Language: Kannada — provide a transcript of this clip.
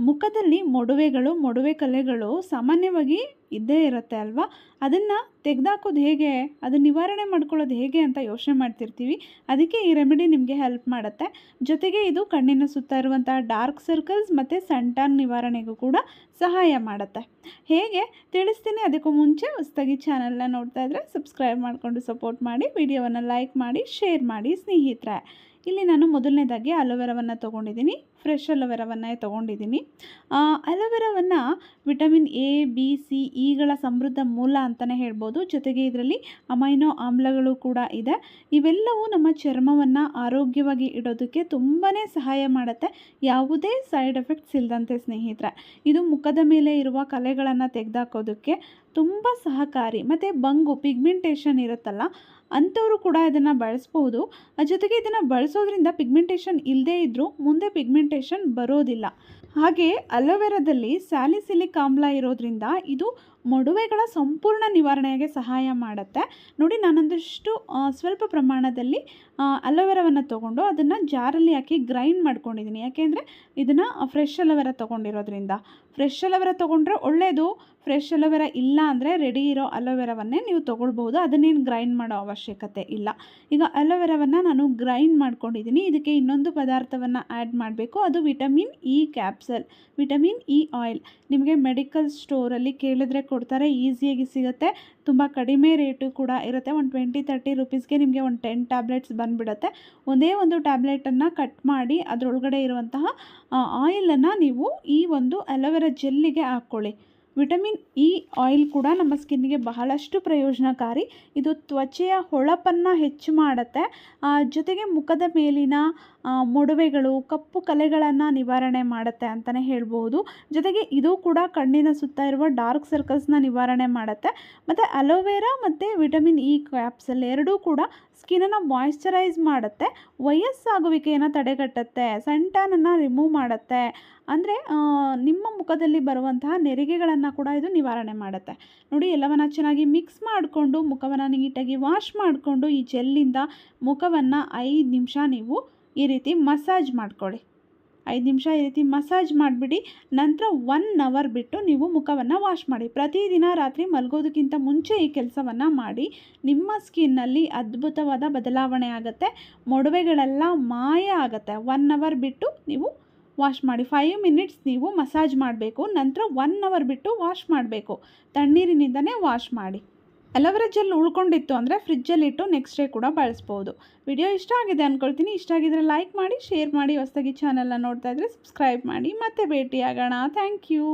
ಮುಖದಲ್ಲಿ ಮೊಡವೆಗಳು ಮೊಡವೆ ಕಲೆಗಳು ಸಾಮಾನ್ಯವಾಗಿ ಇದ್ದೇ ಇರುತ್ತೆ ಅಲ್ವಾ? ಅದನ್ನು ತೆಗೆದಾಕೋದು ಹೇಗೆ? ಅದನ್ನ ನಿವಾರಣೆ ಮಾಡ್ಕೊಳ್ಳೋದು ಹೇಗೆ ಅಂತ ಯೋಚನೆ ಮಾಡ್ತಿರ್ತೀವಿ. ಅದಕ್ಕೆ ಈ ರೆಮಿಡಿ ನಿಮಗೆ ಹೆಲ್ಪ್ ಮಾಡುತ್ತೆ. ಜೊತೆಗೆ ಇದು ಕಣ್ಣಿನ ಸುತ್ತ ಇರುವಂತಹ ಡಾರ್ಕ್ ಸರ್ಕಲ್ಸ್ ಮತ್ತು ಸಂಟಾನ್ ನಿವಾರಣೆಗೂ ಕೂಡ ಸಹಾಯ ಮಾಡುತ್ತೆ. ಹೇಗೆ? ತಿಳಿಸ್ತೀನಿ. ಅದಕ್ಕೂ ಮುಂಚೆ ಹೊಸದಾಗಿ ಚಾನಲ್ನ ನೋಡ್ತಾ ಇದ್ದರೆ ಸಬ್ಸ್ಕ್ರೈಬ್ ಮಾಡಿಕೊಂಡು ಸಪೋರ್ಟ್ ಮಾಡಿ ವಿಡಿಯೋವನ್ನು ಲೈಕ್ ಮಾಡಿ ಶೇರ್ ಮಾಡಿ ಸ್ನೇಹಿತರೆ. ಇಲ್ಲಿ ನಾನು ಮೊದಲನೇದಾಗಿ ಅಲೋವೆರಾವನ್ನು ತೊಗೊಂಡಿದ್ದೀನಿ. ಫ್ರೆಶ್ ಅಲೋವೆರಾವನ್ನೇ ತೊಗೊಂಡಿದ್ದೀನಿ. ಅಲೋವೆರಾವನ್ನು ವಿಟಮಿನ್ ಎ ಬಿ ಸಿ ಇಗಳ ಸಮೃದ್ಧ ಮೂಲ ಅಂತಲೇ ಹೇಳ್ಬೋದು. ಜೊತೆಗೆ ಇದರಲ್ಲಿ ಅಮೈನೋ ಆಮ್ಲಗಳು ಕೂಡ ಇದೆ. ಇವೆಲ್ಲವೂ ನಮ್ಮ ಚರ್ಮವನ್ನು ಆರೋಗ್ಯವಾಗಿ ಇಡೋದಕ್ಕೆ ತುಂಬಾ ಸಹಾಯ ಮಾಡುತ್ತೆ. ಯಾವುದೇ ಸೈಡ್ ಎಫೆಕ್ಟ್ಸ್ ಇಲ್ಲದಂತೆ ಸ್ನೇಹಿತರೆ. ಇದು ಮುಖದ ಮೇಲೆ ಇರುವ ಕಲೆಗಳನ್ನು ತೆಗೆದಾಕೋದಕ್ಕೆ ತುಂಬ ಸಹಕಾರಿ. ಮತ್ತು ಬಂಗು ಪಿಗ್ಮೆಂಟೇಷನ್ ಇರುತ್ತಲ್ಲ, ಅಂಥವರು ಕೂಡ ಇದನ್ನು ಬಳಸ್ಬೋದು. ಜೊತೆಗೆ ಇದನ್ನು ಬಳಸೋದ್ರಿಂದ ಪಿಗ್ಮೆಂಟೇಷನ್ ಇಲ್ಲದೇ ಇದ್ದರೂ ಮುಂದೆ ಪಿಗ್ಮೆಂಟೇಷನ್ ಬರೋದಿಲ್ಲ. ಹಾಗೆ ಅಲೋವೆರಾದಲ್ಲಿ ಸ್ಯಾಲಿಸಿಲಿಕ್ ಆಮ್ಲ ಇರೋದ್ರಿಂದ ಇದು ಮೊಡವೆಗಳ ಸಂಪೂರ್ಣ ನಿವಾರಣೆಗೆ ಸಹಾಯ ಮಾಡುತ್ತೆ. ನೋಡಿ, ನಾನೊಂದಿಷ್ಟು ಸ್ವಲ್ಪ ಪ್ರಮಾಣದಲ್ಲಿ ಅಲೋವೆರಾವನ್ನು ತೊಗೊಂಡು ಅದನ್ನು ಜಾರಲ್ಲಿ ಹಾಕಿ ಗ್ರೈಂಡ್ ಮಾಡ್ಕೊಂಡಿದ್ದೀನಿ. ಯಾಕೆಂದರೆ ಇದನ್ನು ಫ್ರೆಶ್ ಅಲೋವೆರಾ ತೊಗೊಂಡಿರೋದ್ರಿಂದ. ಫ್ರೆಶ್ ಅಲೋವೆರಾ ತೊಗೊಂಡ್ರೆ ಒಳ್ಳೆಯದು ಫ್ರೆಶ್ ಅಲೋವೆರಾ ಇಲ್ಲ ಅಂದರೆ ರೆಡಿ ಇರೋ ಅಲೋವೆರಾವನ್ನೇ ನೀವು ತೊಗೊಳ್ಬೋದು ಅದನ್ನೇನು ಗ್ರೈಂಡ್ ಮಾಡೋ ಅವಶ್ಯಕತೆ ಇಲ್ಲ. ಈಗ ಅಲೋವೆರಾವನ್ನು ನಾನು ಗ್ರೈಂಡ್ ಮಾಡ್ಕೊಂಡಿದ್ದೀನಿ ಇದಕ್ಕೆ ಇನ್ನೊಂದು ಪದಾರ್ಥವನ್ನು ಆ್ಯಡ್ ಮಾಡಬೇಕು. ಅದು vitamin E capsule vitamin E oil ನಿಮಗೆ ಮೆಡಿಕಲ್ ಸ್ಟೋರಲ್ಲಿ ಕೇಳಿದ್ರೆ ಕೊಡ್ತಾರೆ. ಈಸಿಯಾಗಿ ಸಿಗುತ್ತೆ. ತುಂಬ ಕಡಿಮೆ ರೇಟು ಕೂಡ ಇರುತ್ತೆ. ಒಂದು ಟ್ವೆಂಟಿ ತರ್ಟಿ ರುಪೀಸ್ಗೆ ನಿಮಗೆ ಒಂದು ಟೆನ್ ಟ್ಯಾಬ್ಲೆಟ್ಸ್ ಬಂದುಬಿಡುತ್ತೆ. ಒಂದೇ ಒಂದು ಟ್ಯಾಬ್ಲೆಟನ್ನು ಕಟ್ ಮಾಡಿ ಅದರೊಳಗಡೆ ಇರುವಂತಹ ಆಯಿಲನ್ನು ನೀವು ಈ ಒಂದು ಅಲೋವೆರಾ ಜೆಲ್ಲಿಗೆ ಹಾಕ್ಕೊಳ್ಳಿ ವಿಟಮಿನ್ ಇ ಆಯಿಲ್ ಕೂಡ ನಮ್ಮ ಸ್ಕಿನ್ನಿಗೆ ಬಹಳಷ್ಟು ಪ್ರಯೋಜನಕಾರಿ. ಇದು ತ್ವಚೆಯ ಹೊಳಪನ್ನು ಹೆಚ್ಚು ಮಾಡುತ್ತೆ. ಜೊತೆಗೆ ಮುಖದ ಮೇಲಿನ ಮೊಡವೆಗಳು, ಕಪ್ಪು ಕಲೆಗಳನ್ನು ನಿವಾರಣೆ ಮಾಡುತ್ತೆ ಅಂತಲೇ ಹೇಳ್ಬೋದು ಜೊತೆಗೆ ಇದು ಕೂಡ ಕಣ್ಣಿನ ಸುತ್ತ ಇರುವ ಡಾರ್ಕ್ ಸರ್ಕಲ್ಸ್ನ ನಿವಾರಣೆ ಮಾಡುತ್ತೆ. ಮತ್ತು ಅಲೋವೆರಾ ಮತ್ತು ವಿಟಮಿನ್ ಇ ಕ್ಯಾಪ್ಸಲ್ ಎರಡೂ ಕೂಡ ಸ್ಕಿನ್ನನ್ನು ಮಾಯ್ಶ್ಚರೈಸ್ ಮಾಡುತ್ತೆ. ವಯಸ್ಸಾಗುವಿಕೆಯನ್ನು ತಡೆಗಟ್ಟುತ್ತೆ ಸಂಟನನ್ನು ರಿಮೂವ್ ಮಾಡುತ್ತೆ. ಅಂದರೆ ನಿಮ್ಮ ಮುಖದಲ್ಲಿ ಬರುವಂತಹ ನೆರಿಗೆಗಳನ್ನು ಕೂಡ ಇದು ನಿವಾರಣೆ ಮಾಡುತ್ತೆ. ನೋಡಿ, ಎಲ್ಲವನ್ನು ಚೆನ್ನಾಗಿ ಮಿಕ್ಸ್ ಮಾಡಿಕೊಂಡು, ಮುಖವನ್ನು ನೀಟಾಗಿ ವಾಶ್ ಮಾಡಿಕೊಂಡು, ಈ ಜೆಲ್ಲಿಂದ ಮುಖವನ್ನು ಐದು ನಿಮಿಷ ನೀವು ಈ ರೀತಿ ಮಸಾಜ್ ಮಾಡಿಕೊಳ್ಳಿ. ಐದು ನಿಮಿಷ ಈ ರೀತಿ ಮಸಾಜ್ ಮಾಡಿಬಿಡಿ. ನಂತರ ಒನ್ ಅವರ್ ಬಿಟ್ಟು ನೀವು ಮುಖವನ್ನು ವಾಶ್ ಮಾಡಿ. ಪ್ರತಿದಿನ ರಾತ್ರಿ ಮಲಗೋದಕ್ಕಿಂತ ಮುಂಚೆ ಈ ಕೆಲಸವನ್ನು ಮಾಡಿ. ನಿಮ್ಮ ಸ್ಕಿನ್ನಲ್ಲಿ ಅದ್ಭುತವಾದ ಬದಲಾವಣೆ ಆಗುತ್ತೆ. ಮೊಡವೆಗಳೆಲ್ಲ ಮಾಯ ಆಗುತ್ತೆ. ಒನ್ ಅವರ್ ಬಿಟ್ಟು ನೀವು ವಾಶ್ ಮಾಡಿ ಫೈವ್ ಮಿನಿಟ್ಸ್ ನೀವು ಮಸಾಜ್ ಮಾಡಬೇಕು. ನಂತರ ಒನ್ ಅವರ್ ಬಿಟ್ಟು ವಾಶ್ ಮಾಡಬೇಕು. ತಣ್ಣೀರಿನಿಂದನೇ ವಾಶ್ ಮಾಡಿ. ಅಲೋವೆರಾ ಜೆಲ್ ಉಳ್ಕೊಂಡಿತ್ತು ಅಂದರೆ ಫ್ರಿಜ್ಜಲ್ಲಿಟ್ಟು ನೆಕ್ಸ್ಟ್ ಡೇ ಕೂಡ ಬಳಸ್ಬೋದು. ವಿಡಿಯೋ ಇಷ್ಟ ಆಗಿದೆ ಅಂದ್ಕೊಳ್ತೀನಿ ಇಷ್ಟ ಆಗಿದ್ರೆ ಲೈಕ್ ಮಾಡಿ ಶೇರ್ ಮಾಡಿ. ಹೊಸದಾಗಿ ಚಾನಲ್ನ ನೋಡ್ತಾ ಇದ್ದರೆ ಸಬ್ಸ್ಕ್ರೈಬ್ ಮಾಡಿ. ಮತ್ತೆ ಭೇಟಿಯಾಗೋಣ. Thank you